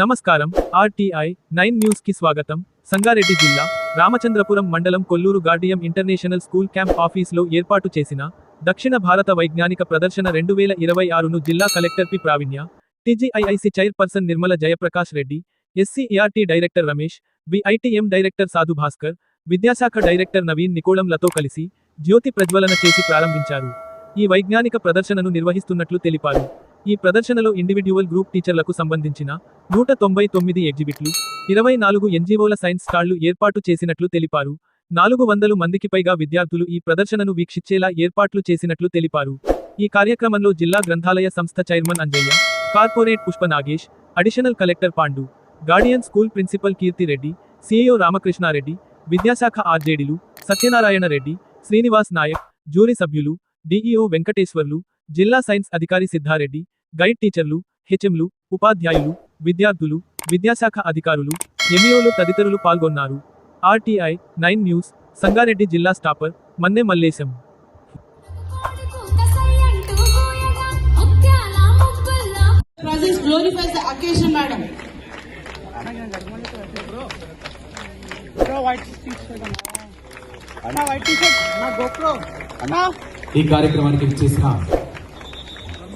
నమస్కారం. RTI nine న్యూస్కి స్వాగతం. సంగారెడ్డి జిల్లా రామచంద్రపురం మండలం Kollur Gaudium international school camp ఆఫీస్లో ఏర్పాటు చేసిన దక్షిణ భారత వైజ్ఞానిక ప్రదర్శన రెండు వేల ఇరవై ఆరును జిల్లా collector P. Pravinya TGIIC chairperson Nirmala Jayaprakash Reddy SCERT director Ramesh VITM director Sadhu Bhaskar విద్యాశాఖ డైరెక్టర్ నవీన్ నికోళంలతో కలిసి జ్యోతి ప్రజ్వలన చేసి ప్రారంభించారు. ఈ వైజ్ఞానిక ప్రదర్శనను నిర్వహిస్తున్నట్లు తెలిపారు. ఈ ప్రదర్శనలో ఇండివిడ్యువల్ గ్రూప్ టీచర్లకు సంబంధించిన నూట తొంభై తొమ్మిది ఎగ్జిబిట్లు ఇరవై నాలుగు ఎన్జీఓల సైన్స్ స్టాళ్ళు ఏర్పాటు చేసినట్లు తెలిపారు. నాలుగు వందలు మందికి పైగా విద్యార్థులు ఈ ప్రదర్శనను వీక్షించేలా ఏర్పాట్లు చేసినట్లు తెలిపారు. ఈ కార్యక్రమంలో జిల్లా గ్రంథాలయ సంస్థ chairman Anjaiah corporate Pushpa Nagesh additional collector Pandu Guardian school principal Keerthi Reddy CEO Ramakrishna Reddy విద్యాశాఖ ఆర్జేడీలు సత్యనారాయణ రెడ్డి శ్రీనివాస్ నాయక్ జూరీ సభ్యులు డిఈఓ వెంకటేశ్వర్లు జిల్లా సైన్స్ అధికారి సిద్ధారెడ్డి గైడ్ టీచర్లు హెచ్ఎంలు ఉపాధ్యాయులు విద్యార్థులు విద్యాశాఖ అధికారులు ఎంఈఓలు తదితరులు పాల్గొన్నారు. ఆర్టీఐ నైన్ న్యూస్ సంగారెడ్డి జిల్లా స్టాపర్ మన్నె మల్లేశం. ఈ కార్యక్రమానికి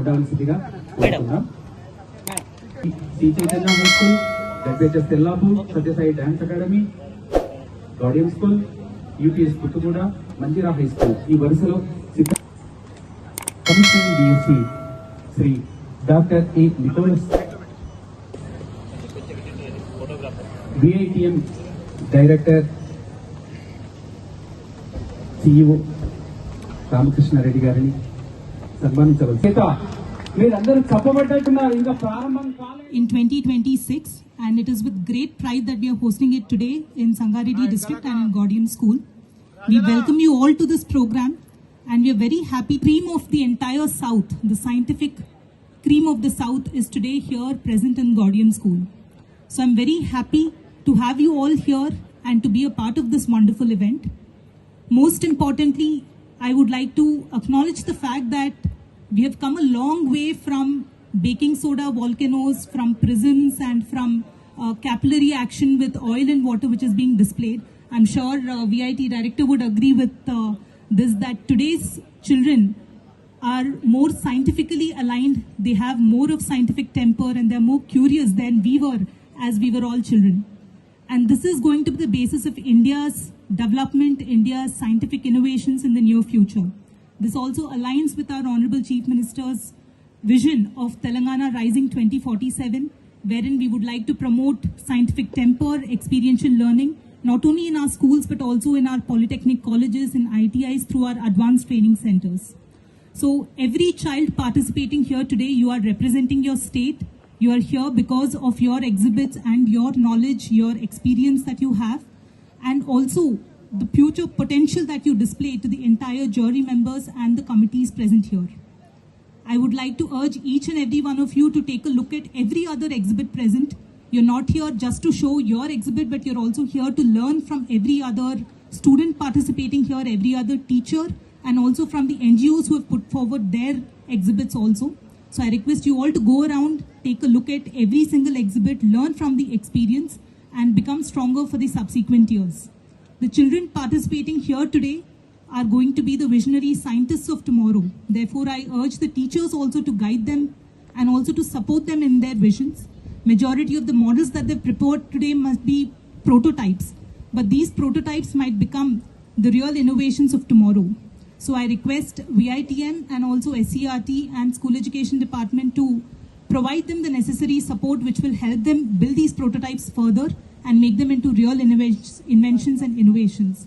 ఉండాల్సిందిగా కోరుతున్నాం Sri Chaitanya high school WHS Tellapur Satya Sai dance academy Guardian school UPS Puttuguda Manjira high school. ఈ వరుసలో సిద్ధ commissioner DSC Sri doctor A Nicholas VITM director CEO Ramakrishna Reddy గారిని సన్మానించవలసి చేత మీరందరూ చెప్పబడ్డట్టున్నారు ఇంకా ప్రారంభం కాలేదు in 2026 and it is with great pride that we are hosting it today in Sangareddy district and in Gordian school. We welcome you all to this program and we are very happy. Cream of the entire south, the scientific cream of the south is today here present in Gordian school. So I'm very happy to have you all here and to be a part of this wonderful event. Most importantly, I would like to acknowledge the fact that we have come a long way from baking soda volcanoes, from prisms, and from uh, capillary action with oil and water, which is being displayed. I'm sure uh, VIT director would agree with uh, this that today's children are more scientifically aligned. They have more of scientific temper and they're more curious than we were as we were all children. And this is going to be the basis of India's development, India's scientific innovations in the near future. This also aligns with our Honorable Chief Minister's vision of Telangana Rising 2047, wherein we would like to promote scientific temper, experiential learning, not only in our schools but also in our polytechnic colleges and ITIs through our advanced training centers. So every child participating here today, you are representing your state. You are here because of your exhibits and your knowledge, your experience that you have, and also the future potential that you display to the entire jury members and the committees present here. I would like to urge each and every one of you to take a look at every other exhibit present. You're not here just to show your exhibit, but you're also here to learn from every other student participating here, every other teacher, and also from the NGOs who have put forward their exhibits also. So I request you all to go around, take a look at every single exhibit, learn from the experience, and become stronger for the subsequent years. The children participating here today are going to be the visionary scientists of tomorrow. Therefore, I urge the teachers also to guide them and also to support them in their visions. Majority of the models that they've prepared today must be prototypes, but these prototypes might become the real innovations of tomorrow. So I request VITM and also SCRT and School Education Department to provide them the necessary support which will help them build these prototypes further and make them into real inventions and innovations.